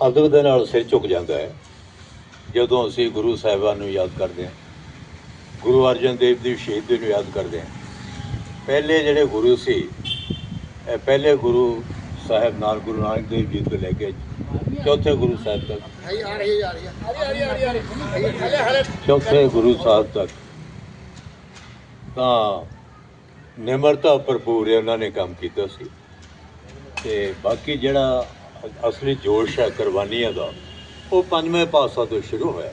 ਅਦਬ ਦੇ ਨਾਲ ਸਿਰ ਝੁਕ ਜਾਂਦਾ ਹੈ ਜਦੋਂ ਅਸੀਂ ਗੁਰੂ ਸਾਹਿਬਾਨ ਨੂੰ ਯਾਦ ਕਰਦੇ ਹਾਂ। ਗੁਰੂ ਅਰਜਨ ਦੇਵ ਦੀ ਸ਼ਹੀਦੀ ਨੂੰ ਯਾਦ ਕਰਦੇ ਹਾਂ। ਪਹਿਲੇ ਜਿਹੜੇ ਗੁਰੂ ਸੀ ਇਹ ਪਹਿਲੇ ਗੁਰੂ ਸਾਹਿਬ ਨਾਲ ਗੁਰੂ ਨਾਨਕ ਦੇਵ ਜੀ ਤੋਂ ਲੈ ਕੇ ਚੌਥੇ ਗੁਰੂ ਸਾਹਿਬ ਤੱਕ। ਚੌਥੇ ਗੁਰੂ ਸਾਹਿਬ ਤੱਕ। ਤਾਂ ਨਿਮਰਤਾ ਭਰਪੂਰ ਉਹਨਾਂ ਨੇ ਕੰਮ ਕੀਤਾ ਸੀ। ਤੇ ਬਾਕੀ ਜਿਹੜਾ ਅਸਲੀ ਜੋਸ਼ ਹੈ ਕੁਰਬਾਨੀਆਂ ਦਾ, ਉਹ ਪੰਜਵੇਂ ਪਾਤਸ਼ਾਹ ਤੋਂ ਸ਼ੁਰੂ ਹੋਇਆ।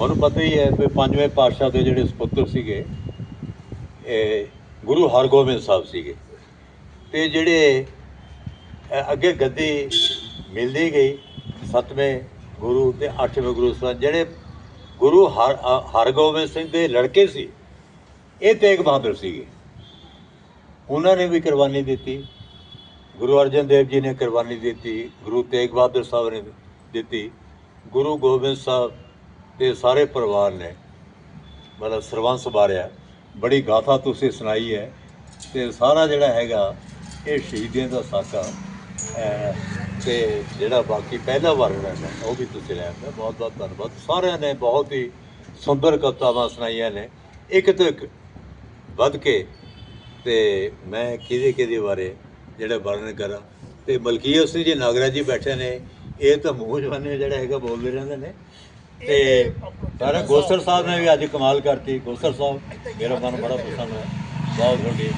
ਉਹਨੂੰ ਪਤਾ ਹੀ ਹੈ ਵੀ ਪੰਜਵੇਂ ਪਾਤਸ਼ਾਹ ਦੇ ਜਿਹੜੇ ਸੁਪੁੱਤਰ ਸੀਗੇ, ਇਹ ਗੁਰੂ ਹਰਗੋਬਿੰਦ ਸਾਹਿਬ ਸੀਗੇ। ਤੇ ਜਿਹੜੇ ਅੱਗੇ ਗੱਦੀ ਮਿਲਦੀ ਗਈ, ਸੱਤਵੇਂ ਗੁਰੂ ਤੇ ਅੱਠਵੇਂ ਗੁਰੂ ਸਾਹਿਬ ਜਿਹੜੇ ਗੁਰੂ ਹਰ ਹਰਗੋਬਿੰਦ ਸਿੰਘ ਦੇ ਲੜਕੇ ਸੀ, ਇਹ ਤੇਗ ਬਹਾਦਰ ਸੀਗੇ। ਉਹਨਾਂ ਨੇ ਵੀ ਕੁਰਬਾਨੀ ਦਿੱਤੀ। ਗੁਰੂ ਅਰਜਨ ਦੇਵ ਜੀ ਨੇ ਕੁਰਬਾਨੀ ਦਿੱਤੀ, ਗੁਰੂ ਤੇਗ ਬਹਾਦਰ ਸਾਹਿਬ ਨੇ ਦਿੱਤੀ, ਗੁਰੂ ਗੋਬਿੰਦ ਸਾਹਿਬ ਤੇ ਸਾਰੇ ਪਰਿਵਾਰ ਨੇ ਮਤਲਬ ਸਰਵੰਸ ਬਾਰਿਆ ਬੜੀ ਗਾਥਾ ਤੁਸੀਂ ਸੁਣਾਈ ਹੈ ਤੇ ਸਾਰਾ ਜਿਹੜਾ ਹੈਗਾ ਇਹ ਸ਼ਹੀਦੀਆਂ ਦਾ ਸਾਕਾ ਹੈ ਤੇ ਜਿਹੜਾ ਬਾਕੀ ਪਹਿਲਾ ਵਰਣਨ ਹੈ, ਉਹ ਵੀ ਤੁਸੀਂ ਲੈ ਆਂਦਾ ਬਹੁਤ ਬਹੁਤ ਧੰਨਵਾਦ। ਸਾਰਿਆਂ ਨੇ ਬਹੁਤ ਹੀ ਸੁੰਦਰ ਕਵਿਤਾਵਾਂ ਸੁਣਾਈਆਂ ਨੇ। ਇੱਕ ਤੋਂ ਇੱਕ ਵੱਧ ਕੇ ਤੇ ਮੈਂ ਕਿਹਦੇ ਕਿਹਦੇ ਬਾਰੇ ਜਿਹੜਾ ਵਰਣਨ ਕਰਾਂ ਤੇ ਮਲਕੀਅਤ ਸਿੰਘ ਜੀ ਨਾਗਰਾਜ ਜੀ ਬੈਠੇ ਨੇ ਇਹ ਤਾਂ ਮੂੰਹ ਜਵਾਨੇ ਜਿਹੜਾ ਹੈਗਾ ਬੋਲਦੇ ਰਹਿੰਦੇ ਨੇ। ਤੇ ਸਾਰਾ ਗੋਸਰ ਸਾਹਿਬ ਨੇ ਵੀ ਅੱਜ ਕਮਾਲ ਕਰਤੀ। ਗੋਸਰ ਸਾਹਿਬ ਮੇਰਾ ਮਨ ਬੜਾ ਪਸੰਦ ਹੈ ਬਹੁਤ ਤੁਹਾਡੀ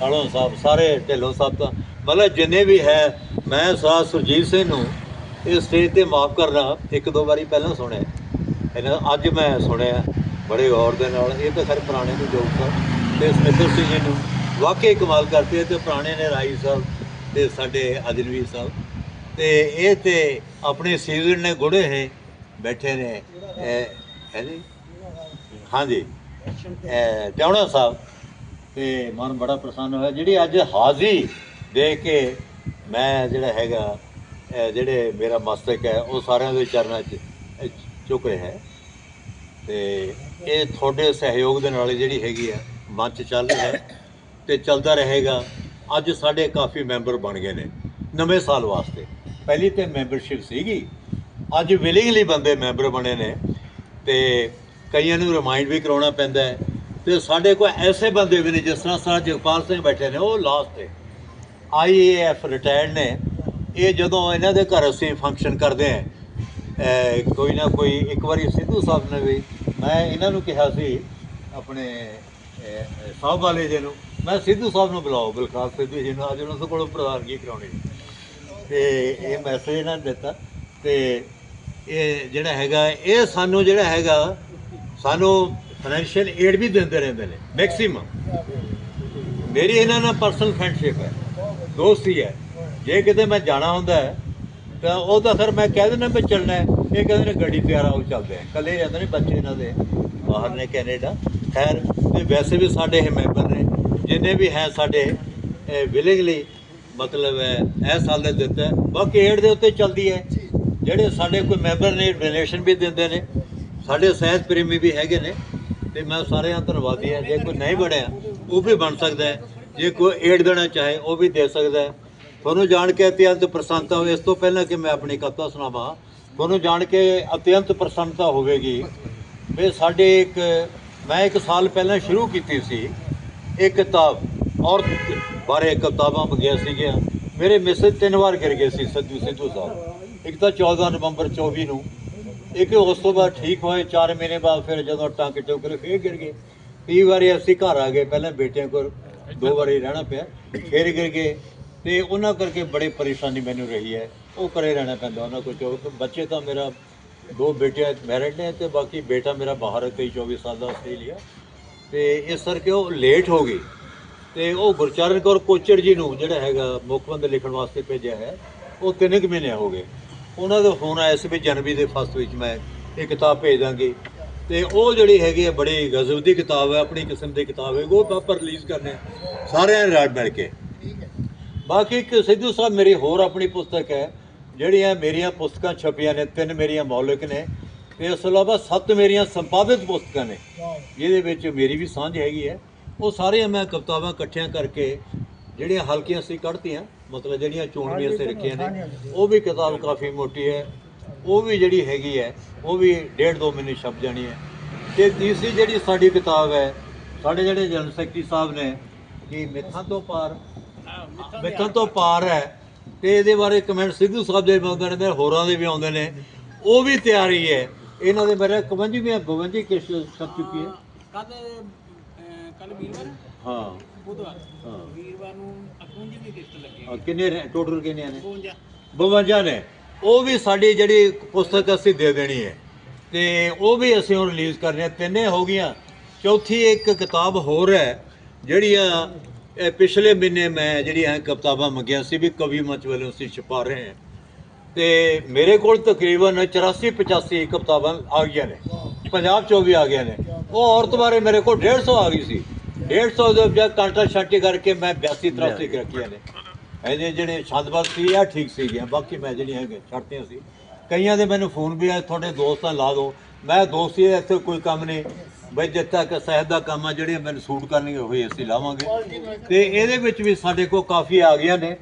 ਕਾਲੋਂ ਸਾਹਿਬ ਸਾਰੇ ਢਿੱਲੋਂ ਸਾਹਿਬ ਤਾਂ ਮਤਲਬ ਜਿੰਨੇ ਵੀ ਹੈ ਮੈਂ ਸਾਹ ਸੁਰਜੀਤ ਸਿੰਘ ਨੂੰ ਇਸ ਸਟੇਜ ਤੇ ਮਾਫ ਕਰਨਾ ਇੱਕ ਦੋ ਵਾਰੀ ਪਹਿਲਾਂ ਸੁਣਿਆ। ਇਹਨਾਂ ਅੱਜ ਮੈਂ ਸੁਣਿਆ ਬੜੇ ਗੌਰ ਦੇ ਨਾਲ। ਇਹ ਤਾਂ ਖਰ ਪੁਰਾਣੇ ਨੂੰ ਜੋਗ ਸਾਹਿਬ ਤੇ ਸਮਿੰਦਰ ਸਿੰਘ ਜੀ ਨੂੰ ਵਾਕਈ ਕਮਾਲ ਕਰਦੇ ਤੇ ਪੁਰਾਣੇ ਨੇ ਰਾਈ ਸਾਹਿਬ ਤੇ ਸਾਡੇ ਅਜਨਵੀਰ ਸਾਹਿਬ ਤੇ ਇਹ ਤੇ ਆਪਣੇ ਸੀਜ਼ਨ ਨੇ ਗੁੜੇ ਹੈ, ਬੈਠੇ ਨੇ ਹੈ ਜੀ? ਹਾਂਜੀ। ਇਹ ਸਾਹਿਬ ਤੇ ਮਨ ਬੜਾ ਪ੍ਰਸੰਨ ਹੋਇਆ, ਜਿਹੜੀ ਅੱਜ ਹਾਜ਼ਰੀ ਦੇਖ ਕੇ ਮੈਂ ਜਿਹੜਾ ਹੈਗਾ ਜਿਹੜੇ ਮੇਰਾ ਮਸਤਕ ਹੈ, ਉਹ ਸਾਰਿਆਂ ਦੇ ਚਰਨਾਂ 'ਚ ਇਹ ਰਿਹਾ ਹੈ। ਤੇ ਇਹ ਤੁਹਾਡੇ ਸਹਿਯੋਗ ਦੇ ਨਾਲ ਜਿਹੜੀ ਹੈਗੀ ਆ ਮੰਚ ਚੱਲ ਰਿਹਾ ਹੈ। ਤੇ ਚੱਲਦਾ ਰਹੇਗਾ। ਅੱਜ ਸਾਡੇ ਕਾਫੀ ਮੈਂਬਰ ਬਣ ਗਏ ਨੇ, ਨਵੇਂ ਸਾਲ ਵਾਸਤੇ। ਪਹਿਲੀ ਤੇ ਮੈਂਬਰਸ਼ਿਪ ਸੀਗੀ। ਅੱਜ ਵਿਲਿੰਗਲੀ ਬੰਦੇ ਮੈਂਬਰ ਬਣੇ ਨੇ ਤੇ ਕਈਆਂ ਨੂੰ ਰਿਮਾਈਂਡ ਵੀ ਕਰਾਉਣਾ ਪੈਂਦਾ ਹੈ। ਤੇ ਸਾਡੇ ਕੋਲ ਐਸੇ ਬੰਦੇ ਵੀ ਨੇ, ਜਿਸ ਤਰ੍ਹਾਂ ਸਰ ਜਗਪਾਲ ਸਿੰਘ ਬੈਠੇ ਨੇ, ਉਹ ਲਾਸਟ ਤੇ। ਆਈਏਐਫ ਰਿਟਾਇਰਡ ਨੇ। ਇਹ ਜਦੋਂ ਇਹਨਾਂ ਦੇ ਘਰ ਅਸੀਂ ਫੰਕਸ਼ਨ ਕਰਦੇ ਹਾਂ ਕੋਈ ਨਾ ਕੋਈ ਇੱਕ ਵਾਰੀ ਸਿੱਧੂ ਸਾਹਿਬ ਨੇ ਵੀ, ਮੈਂ ਇਹਨਾਂ ਨੂੰ ਕਿਹਾ ਸੀ, ਆਪਣੇ ਸਾਹਿਬ ਵਾਲੇ ਜੀ ਨੂੰ ਮੈਂ ਸਿੱਧੂ ਸਾਹਿਬ ਨੂੰ ਬੁਲਾਓ, ਬਲਕਾਰ ਸਿੱਧੂ ਜੀ ਨੂੰ, ਅੱਜ ਉਹਨਾਂ ਕੋਲੋਂ ਪ੍ਰਧਾਨਗੀ ਕਰਾਉਣੀ ਤੇ ਇਹ ਮੈਸੇਜ ਇਹਨਾਂ ਨੇ ਦਿੱਤਾ, ਤੇ ਇਹ ਜਿਹੜਾ ਹੈਗਾ, ਇਹ ਸਾਨੂੰ ਜਿਹੜਾ ਹੈਗਾ, ਸਾਨੂੰ ਫਾਈਨੈਂਸ਼ੀਅਲ ਏਡ ਵੀ ਦਿੰਦੇ ਰਹਿੰਦੇ ਨੇ ਮੈਕਸਿਮਮ ਮੇਰੀ ਇਹਨਾਂ ਨਾਲ ਪਰਸਨਲ ਫਰੈਂਡਸ਼ਿਪ ਹੈ, ਦੋਸਤੀ ਹੈ ਜੇ ਕਿਤੇ ਮੈਂ ਜਾਣਾ ਹੁੰਦਾ ਹੈ, ਤਾਂ ਉਹ ਤਾਂ ਸਰ ਮੈਂ ਕਹਿ ਦਿੰਦਾ ਮੈਂ ਚੱਲਣਾ ਇਹ ਕਹਿੰਦੇ ਨੇ ਗੱਡੀ ਤਿਆਰ ਆਓ ਚੱਲਦੇ ਆ। ਕੱਲੇ ਜਾਂਦੇ ਨੇ ਬੱਚੇ ਇਹਨਾਂ ਦੇ, ਬਾਹਰ ਨੇ ਕੈਨੇਡਾ। ਖੈਰ ਤੇ ਵੈਸੇ ਵੀ ਸਾਡੇ ਇਹ ਮੈਂਬਰ ਨੇ ਜਿੰਨੇ ਵੀ ਹੈ ਸਾਡੇ ਵਿਲਿੰਗਲੀ ਮਤਲਬ ਹੈ, ਇਹ ਸਾਲ ਦੇ ਦਿੱਤਾ। ਬਾਕੀ ਏਡ ਦੇ ਉੱਤੇ ਚੱਲਦੀ ਹੈ। ਜਿਹੜੇ ਸਾਡੇ ਕੋਈ ਮੈਂਬਰ ਨੇ ਡੋਨੇਸ਼ਨ ਵੀ ਦਿੰਦੇ ਨੇ, ਸਾਡੇ ਸਹਿਤ ਪ੍ਰੇਮੀ ਵੀ ਹੈਗੇ ਨੇ, ਤੇ ਮੈਂ ਸਾਰਿਆਂ ਦਾ ਧੰਨਵਾਦੀ ਹਾਂ। ਜੇ ਕੋਈ ਨਹੀਂ ਬਣਿਆ, ਉਹ ਵੀ ਬਣ ਸਕਦਾ ਹੈ। ਜੇ ਕੋਈ ਏਡ ਦੇਣਾ ਚਾਹੇ, ਉਹ ਵੀ ਦੇ ਸਕਦਾ ਹੈ। ਤੁਹਾਨੂੰ ਜਾਣ ਕੇ ਅਤਿਅੰਤ ਪ੍ਰਸੰਨਤਾ ਹੋਵੇ। ਇਸ ਤੋਂ ਪਹਿਲਾਂ ਕਿ ਮੈਂ ਆਪਣੀ ਕਥਾ ਸੁਣਾਵਾਂ। ਤੁਹਾਨੂੰ ਜਾਣ ਕੇ ਅਤਿਅੰਤ ਪ੍ਰਸੰਨਤਾ ਹੋਵੇਗੀ। ਵੀ ਸਾਡੇ ਇੱਕ, ਮੈਂ ਇੱਕ ਸਾਲ ਪਹਿਲਾਂ ਸ਼ੁਰੂ ਕੀਤੀ ਸੀ। ਇੱਕ ਕਿਤਾਬ ਔਰਤ ਬਾਰੇ ਕਿਤਾਬਾਂ ਮੰਗੀਆਂ ਸੀਗੀਆਂ। ਮੇਰੇ ਮਿਸੇ ਤਿੰਨ ਵਾਰ ਗਿਰ ਗਏ ਸੀ, ਸਿੱਧੂ ਸਿੱਧੂ ਸਾਹਿਬ। ਇੱਕ ਤਾਂ 14 ਨਵੰਬਰ 24 ਨੂੰ, ਇੱਕ ਉਸ ਤੋਂ ਬਾਅਦ ਠੀਕ ਹੋਏ 4 ਮਹੀਨੇ ਬਾਅਦ ਫਿਰ ਜਦੋਂ ਟਾਂਕੇ ਟੋਕਰੇ ਫੇਰ ਗਿਰ ਗਏ। ਕਈ ਵਾਰੀ ਅਸੀਂ ਘਰ ਆ ਗਏ, ਪਹਿਲਾਂ ਬੇਟਿਆਂ ਕੋਲ ਦੋ ਵਾਰੀ ਰਹਿਣਾ ਪਿਆ, ਫੇਰ ਗਿਰ ਗਏ। ਤੇ ਉਹਨਾਂ ਕਰਕੇ ਬੜੀ ਪਰੇਸ਼ਾਨੀ ਮੈਨੂੰ ਰਹੀ ਹੈ। ਉਹ ਕਰੇ ਰਹਿਣਾ ਪੈਂਦਾ, ਉਹਨਾਂ ਕੋਲ ਚੋ ਬੱਚੇ ਤਾਂ ਮੇਰਾ ਦੋ ਬੇਟੇ ਮੈਰਿਡ ਨੇ ਤੇ ਬਾਕੀ ਬੇਟਾ ਮੇਰਾ ਬਾਹਰ ਹੈ 23 24 ਸਾਲ ਦਾ ਆਸਟ੍ਰੇਲੀਆ। ਤੇ ਇਸ ਕਰਕੇ ਉਹ ਲੇਟ ਹੋ ਗਈ। ਤੇ ਉਹ ਗੁਰਚਰਨ ਕੌਰ ਕੋਚੜ ਜੀ ਨੂੰ ਜਿਹੜਾ ਹੈਗਾ ਮੁੱਖ ਮੁੱਖਬੰਦ ਲਿਖਣ ਵਾਸਤੇ ਭੇਜਿਆ ਹੈ, ਉਹ ਤਿੰਨ ਕੁ ਮਹੀਨੇ ਹੋ ਗਏ। ਉਹਨਾਂ ਦਾ ਫੋਨ ਆਇਆ ਸੀ ਵੀ ਜਨਵਰੀ ਦੇ ਫਸਟ ਵਿੱਚ ਮੈਂ ਇਹ ਕਿਤਾਬ ਭੇਜ ਦਾਂਗੀ। ਤੇ ਉਹ ਜਿਹੜੀ ਹੈਗੀ ਹੈ ਬੜੀ ਗਜ਼ਬ ਦੀ ਕਿਤਾਬ ਹੈ, ਆਪਣੀ ਕਿਸਮ ਦੀ ਕਿਤਾਬ ਹੈ, ਉਹ ਆਪਾਂ ਰਿਲੀਜ਼ ਕਰਨੇ ਸਾਰਿਆਂ ਨੇ ਰਲ ਮਿਲ ਕੇ। ਬਾਕੀ ਇੱਕ ਸਿੱਧੂ ਸਾਹਿਬ ਮੇਰੀ ਹੋਰ ਆਪਣੀ ਪੁਸਤਕ ਹੈ, ਜਿਹੜੀਆਂ ਮੇਰੀਆਂ ਪੁਸਤਕਾਂ ਛਪੀਆਂ ਨੇ, ਤਿੰਨ ਮੇਰੀਆਂ ਮੌਲਿਕ ਨੇ। ਇਸ ਤੋਂ ਇਲਾਵਾ ਸੱਤ ਮੇਰੀਆਂ ਸੰਪਾਦਿਤ ਪੁਸਤਕਾਂ ਨੇ। ਜਿਹਦੇ ਵਿੱਚ ਮੇਰੀ ਵੀ ਸਾਂਝ ਹੈਗੀ ਹੈ। ਉਹ ਸਾਰੀਆਂ ਮੈਂ ਕਵਿਤਾਵਾਂ ਇਕੱਠੀਆਂ ਕਰਕੇ ਜਿਹੜੀਆਂ ਹਲਕੀਆਂ ਸੀ ਕੱਢਤੀਆਂ ਮਤਲਬ ਜਿਹੜੀਆਂ ਚੋਣਵੀਆਂ ਸੇ ਰੱਖੀਆਂ ਨੇ ਉਹ ਵੀ ਕਿਤਾਬ ਕਾਫੀ ਮੋਟੀ ਹੈ। ਉਹ ਵੀ ਜਿਹੜੀ ਹੈਗੀ ਹੈ ਉਹ ਵੀ ਡੇਢ ਦੋ ਮਹੀਨੇ ਛਪ ਜਾਣੀ ਹੈ। ਤੇ ਤੀਸਰੀ ਜਿਹੜੀ ਸਾਡੀ ਕਿਤਾਬ ਹੈ ਸਾਡੇ ਜਿਹੜੇ ਜਨਰਲ ਸੈਕਟਰੀ ਸਾਹਿਬ ਨੇ ਕਿ ਮਿੱਥਾਂ ਤੋਂ ਪਾਰ ਮਿੱਥਾਂ ਤੋਂ ਪਾਰ ਹੈ। ਤੇ ਇਹਦੇ ਬਾਰੇ ਕਮੈਂਟ ਸਿੱਧੂ ਸਾਹਿਬ ਦੇ ਵੀ ਆਉਂਦੇ ਨੇ ਹੋਰਾਂ ਦੇ ਵੀ ਆਉਂਦੇ ਨੇ। ਉਹ ਵੀ ਤਿਆਰੀ ਹੈ। ਇਹਨਾਂ ਦੇ ਮੇਰੇ 51ਵੀਂ 52 ਕਿਸ਼ਤ ਛਪ ਚੁੱਕੀ ਹੈ। ਕੱਲ ਕੱਲ ਵੀਰਵਾਰ ਹਾਂ? ਬੁੱਧਵਾਰ। ਹਾਂ। ਵੀਰਵਾਰ ਨੂੰ 51 ਲੱਗੀ ਕਿੰਨੇ ਟੋਟਲ ਕਿੰਨੇ ਨੇ? 52 52 ਨੇ। ਉਹ ਵੀ ਸਾਡੀ ਜਿਹੜੀ ਪੁਸਤਕ ਅਸੀਂ ਦੇ ਦੇਣੀ ਹੈ। ਤੇ ਉਹ ਵੀ ਅਸੀਂ ਹੁਣ ਰਿਲੀਜ਼ ਕਰਨੇ ਆ। ਤਿੰਨੇ ਹੋ ਗਈਆਂ। ਚੌਥੀ ਇੱਕ ਕਿਤਾਬ ਹੋਰ ਹੈ ਜਿਹੜੀਆਂ ਇਹ ਪਿਛਲੇ ਮਹੀਨੇ ਮੈਂ ਜਿਹੜੀਆਂ ਕਿਤਾਬਾਂ ਮੰਗੀਆਂ ਸੀ ਵੀ ਕਵੀ ਮੰਚ ਵੱਲੋਂ ਅਸੀਂ ਛਪਾ ਰਹੇ ਹਾਂ। ਤੇ ਮੇਰੇ ਕੋਲ ਤਕਰੀਬਨ 84 85 ਕਿਤਾਬਾਂ ਆ ਗਈਆਂ ਨੇ। ਪੰਜਾਬ ਚੋਂ ਵੀ ਆ ਗਈਆਂ ਨੇ। ਉਹ ਔਰਤ ਬਾਰੇ ਮੇਰੇ ਕੋਲ 150 ਆ ਗਈ ਸੀ। 150 ਦੇ ਜਦ ਕਾਂਟਾ ਛਾਂਟੀ ਕਰਕੇ ਮੈਂ 82 83 ਰੱਖੀਆਂ ਨੇ। ਇਹਦੇ ਜਿਹੜੇ ਛੰਦਬੱਧ ਸੀ ਆ ਠੀਕ ਸੀ ਗਿਆ ਬਾਕੀ ਮੈਂ ਜਿਹੜੀਆਂ ਹੈਗੇ ਛੱਡਤੀਆਂ ਸੀ। ਕਈਆਂ ਦੇ ਮੈਨੂੰ ਫੋਨ ਵੀ ਆਏ ਤੁਹਾਡੇ ਦੋਸਤਾਂ ਲਾ ਦਿਓ ਮੈਂ ਦੋਸਤੀ ਇੱਥੇ ਕੋਈ ਕੰਮ ਨਹੀਂ। ਬਈ ਜਦ ਤੱਕ ਸਹਿਤ ਦਾ ਕੰਮ ਆ ਜਿਹੜੀਆਂ ਮੈਨੂੰ ਸੂਟ ਕਰਨਗੇ ਹੋਈ ਅਸੀਂ ਲਾਵਾਂਗੇ। ਤੇ ਇਹਦੇ ਵਿੱਚ ਵੀ ਸਾਡੇ ਕੋਲ ਕਾਫੀ ਆ ਗਈਆਂ ਨੇ।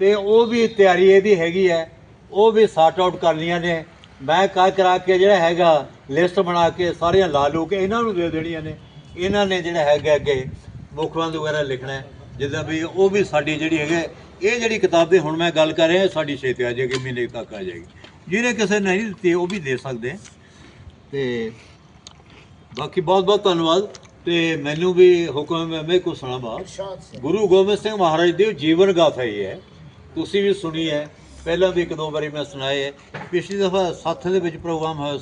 ਤੇ ਉਹ ਵੀ ਤਿਆਰੀ ਇਹਦੀ ਹੈਗੀ ਹੈ। ਉਹ ਵੀ ਸਾਰਟ ਆਊਟ ਕਰ ਲਈਆਂ ਨੇ। ਮੈਂ ਕਾ ਕਰਾ ਕੇ ਜਿਹੜਾ ਹੈਗਾ ਲਿਸਟ ਬਣਾ ਕੇ ਸਾਰੀਆਂ ਲਾ ਲੂ ਕੇ ਇਹਨਾਂ ਨੂੰ ਦੇ ਦੇਣੀਆਂ ਨੇ। ਇਹਨਾਂ ਨੇ ਜਿਹੜਾ ਹੈਗਾ ਅੱਗੇ ਮੁਖਬੰਦ ਵਗੈਰਾ ਲਿਖਣਾ ਹੈ। ਜਿੱਦਾਂ ਵੀ ਉਹ ਵੀ ਸਾਡੀ ਜਿਹੜੀ ਹੈਗੇ ਇਹ ਜਿਹੜੀ ਕਿਤਾਬ ਦੀ ਹੁਣ ਮੈਂ ਗੱਲ ਕਰ ਰਿਹਾ ਸਾਡੀ ਛੇਤੀ ਆ ਜਾਏਗੀ ਮਹੀਨੇ ਤੱਕ ਆ ਜਾਏਗੀ। ਜਿਹਨੇ ਕਿਸੇ ਨੇ ਨਹੀਂ ਦਿੱਤੀ ਉਹ ਵੀ ਦੇ ਸਕਦੇ। ਤੇ ਬਾਕੀ ਬਹੁਤ ਬਹੁਤ ਧੰਨਵਾਦ। ਤੇ ਮੈਨੂੰ ਵੀ ਹੁਕਮ ਹੈ ਮੈਂ ਕੋ ਸੁਣਾਵਾ। ਗੁਰੂ ਗੋਬਿੰਦ ਸਿੰਘ ਮਹਾਰਾਜ ਦੀ ਜੀਵਨ ਗਾਥਾ ਹੀ ਹੈ। ਤੁਸੀਂ ਵੀ ਸੁਣੀ ਹੈ। ਪਹਿਲਾਂ ਵੀ ਇੱਕ ਦੋ ਵਾਰੀ ਮੈਂ ਸੁਣਾਏ। ਹੈ ਪਿਛਲੀ ਦਫਾ ਸੱਥ ਦੇ ਵਿੱਚ ਪ੍ਰੋਗਰਾਮ ਹੋਇਆ